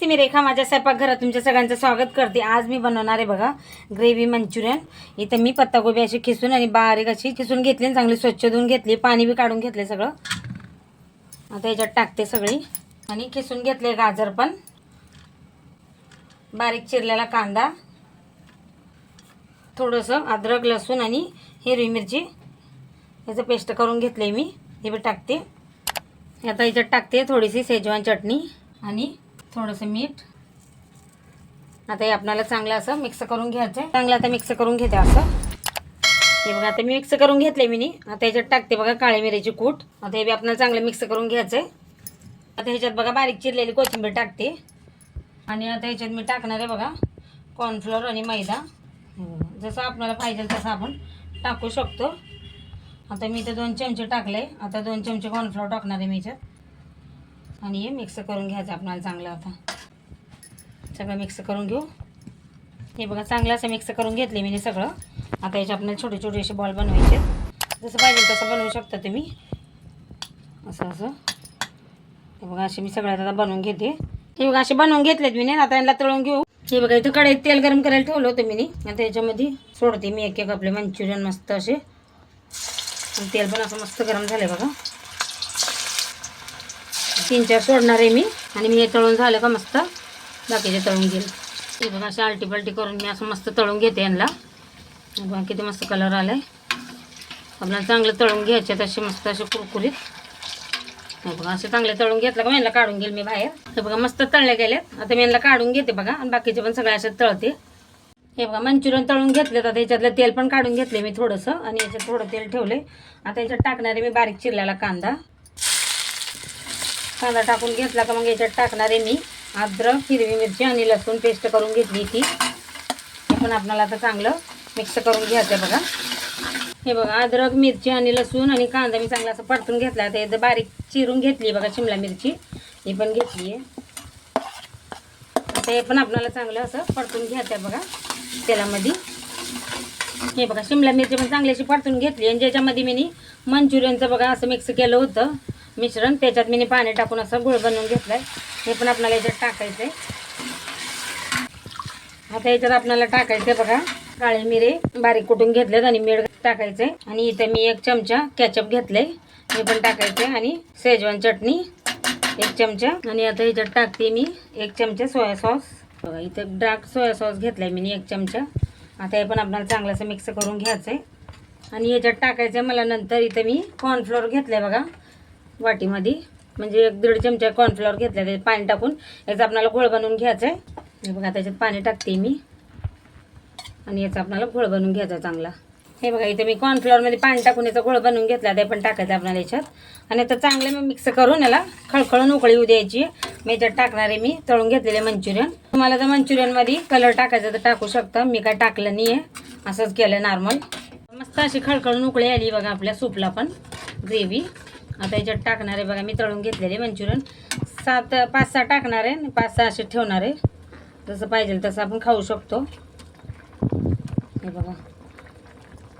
नमस्ते मी रेखा माझ्या स्वयंपाकघरात तुमच्या सगळ्यांचं स्वागत करते. आज मी बनवणार आहे बघा ग्रेव्ही मंचुरियन. इथं मी पत्तागोबी अशी खिसून आणि बारीक अशी खिसून घेतली आणि चांगली स्वच्छ धुवून घेतली. पाणी बी काढून घेतले सगळं. आता याच्यात टाकते सगळी. आणि खिसून घेतले गाजर पण. बारीक चिरलेला कांदा. थोडंसं अद्रक लसूण आणि हिरवी मिरची. याचं पेस्ट करून घेतले मी. हे बी टाकते. आता याच्यात टाकते थोडीशी शेजवान चटणी आणि थोडंसं मीठ. आता हे आपल्याला चांगलं असं मिक्स करून घ्यायचं आहे चांगलं आता मिक्स करून घेते असं. हे बघा आता मी मिक्स करून घेतले मी आता ह्याच्यात टाकते बघा काळी मिरीची कूट. आता हे बी आपल्याला चांगलं मिक्स करून घ्यायचं आहे आता ह्याच्यात बघा बारीक चिरलेली कोथिंबीर टाकते. आणि आता ह्याच्यात मी टाकणार आहे बघा कॉर्नफ्लोअर आणि मैदा. जसं आपल्याला पाहिजे तसं आपण टाकू शकतो. आता मी इथे दोन चमचे टाकले. आता दोन चमचे कॉर्नफ्लोअर टाकणार आहे मी ह्याच्यात आणि हे मिक्स करून घ्यायचं आपल्याला चांगलं आता. सगळं मिक्स करून घेऊ. हे बघा चांगलं असं मिक्स करून घेतले मी सगळं. आता याचे आपल्याला छोटे छोटे असे बॉल बनवायचे. जसं पाहिजे तसं बनवू शकता तुम्ही. असं असं. हे बघा असे मी सगळ्यात आता बनवून घेते. हे बघा असे बनवून घेतलेत मी आता यांना तळून घेऊ. हे बघा इथं कढईत तेल गरम करायला ठेवलं होतं मी. आता याच्यामध्ये सोडते मी एक एक आपले मंचुरियन मस्त असे. तेल पण असं मस्त गरम झालं बघा. तीन चार सोडणार आहे मी. आणि मी हे तळून झालं का मस्त. बाकीचे तळून घेईल हे बघा अशी आलटी पलटी करून मी असं मस्त तळून घेते यांना. बघा किती मस्त कलर आला आहे आपल्याला चांगलं तळून घ्यायचे तसे मस्त असे कुरकुरीत. हे बघा असे चांगले तळून घेतलं का मी यांना काढून घेईल मी बाहेर. हे बघा मस्त तळले गेलेत आता मी यांना काढून घेते बघा आणि बाकीचे पण सगळे असे तळते. हे बघा मंचुरियन तळून घेतले आता याच्यातलं तेल पण काढून घेतले मी थोडंसं. आणि याच्यात थोडं तेल ठेवले आता याच्यात टाकणारे मी बारीक चिरलेला कांदा. कांदा टाकून घेतला का मग याच्यात टाकणार आहे मी. अद्रक हिरवी मिरची आणि लसूण पेस्ट करून घेतली ती. हे पण आपल्याला आता चांगलं मिक्स करून घ्यायचं आहे बघा. हे बघा अद्रक मिरची आणि लसूण आणि कांदा मी चांगला असं परतून घेतला. आता एकदा बारीक चिरून घेतली बघा शिमला मिरची. ही पण घेतली आहे. आता हे पण आपल्याला चांगलं असं परतून घ्यायचं आहे बघा तेलामध्ये. हे बघा शिमला मिरची पण चांगली अशी परतून घेतली आणि ज्याच्यामध्ये मी मंचुरियनचं बघा असं मिक्स केलं होतं. मिश्रण त्याच्यात मी पाणी टाकून असं गुळ बनवून घेतलाय. हे पण आपल्याला याच्यात टाकायचं आहे आता याच्यात आपल्याला टाकायचं आहे बघा काळे मिरे बारीक कुटून घेतलेत आणि मीठ टाकायचं आहे आणि इथे मी एक चमचा कॅचअप घेतलंय हे पण टाकायचे आणि शेजवान चटणी एक चमचा. आणि आता ह्याच्यात टाकते मी एक चमचा सोया सॉस बघा इथं डार्क सोया सॉस घेतलाय मी एक चमचा. आता हे पण आपल्याला चांगलंसं मिक्स करून घ्यायचं आहे आणि याच्यात टाकायचं आहे मला नंतर इथं मी कॉर्नफ्लोअर घेतलं बघा. वाटीमध्ये. म्हणजे एक दीड चमचा कॉर्नफ्लॉवर घेतला त्याच्यात पाणी टाकून. याचा आपल्याला घोळ बनवून घ्यायचा आहे हे बघा त्याच्यात पाणी टाकते मी. आणि याचा आपल्याला घोळ बनवून घ्यायचा चांगला. हे बघा इथे मी कॉर्नफ्लॉवरमध्ये पाणी टाकून याचा घोळ बनवून घेतला ते पण टाकायचं आपल्याला याच्यात. आणि आता चांगले मी मिक्स करून याला खळखळून उकळी येऊ द्यायची. मी याच्यात टाकणार आहे मी तळून घेतलेले मंचुरियन. तुम्हाला जर मंचुरियनमध्ये कलर टाकायचा तर टाकू शकता. मी काय टाकलं नाही आहे असंच केलं नॉर्मल मस्त अशी खळखळून उकळी आली बघा आपल्या सूपला पण ग्रेव्ही आता याच्यात टाकणार आहे बघा मी तळून घेतलेले मंचुरियन. सात पाच सहा टाकणार आहे आणि पाच सहा असे ठेवणार आहे. जसं पाहिजे तसं आपण खाऊ शकतो. हे बघा.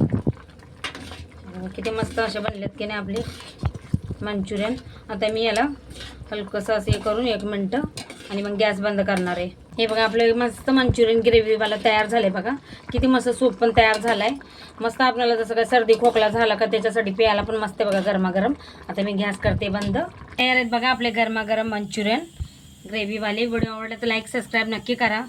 हे बघा, किती मस्त असे बनलेत की नाही आपले मंचुरियन. आता मी याला हलकंसं असं हे करून एक मिनटं आणि मग गॅस बंद करणार आहे. हे बघा आपलं मस्त मंचुरियन ग्रेव्हीवाला तयार झालं आहे बघा. किती मस्त सूप पण तयार झाला आहे मस्त आपल्याला जसं काय सर्दी खोकला झाला का त्याच्यासाठी प्यायला पण मस्त आहे बघा गरमागरम. आता मी गॅस करते बंद. तयार आहेत बघा आपले गरमागरम मंचुरियन. ग्रेव्हीवाले व्हिडिओ आवडले तर लाईक सबस्क्राईब नक्की करा.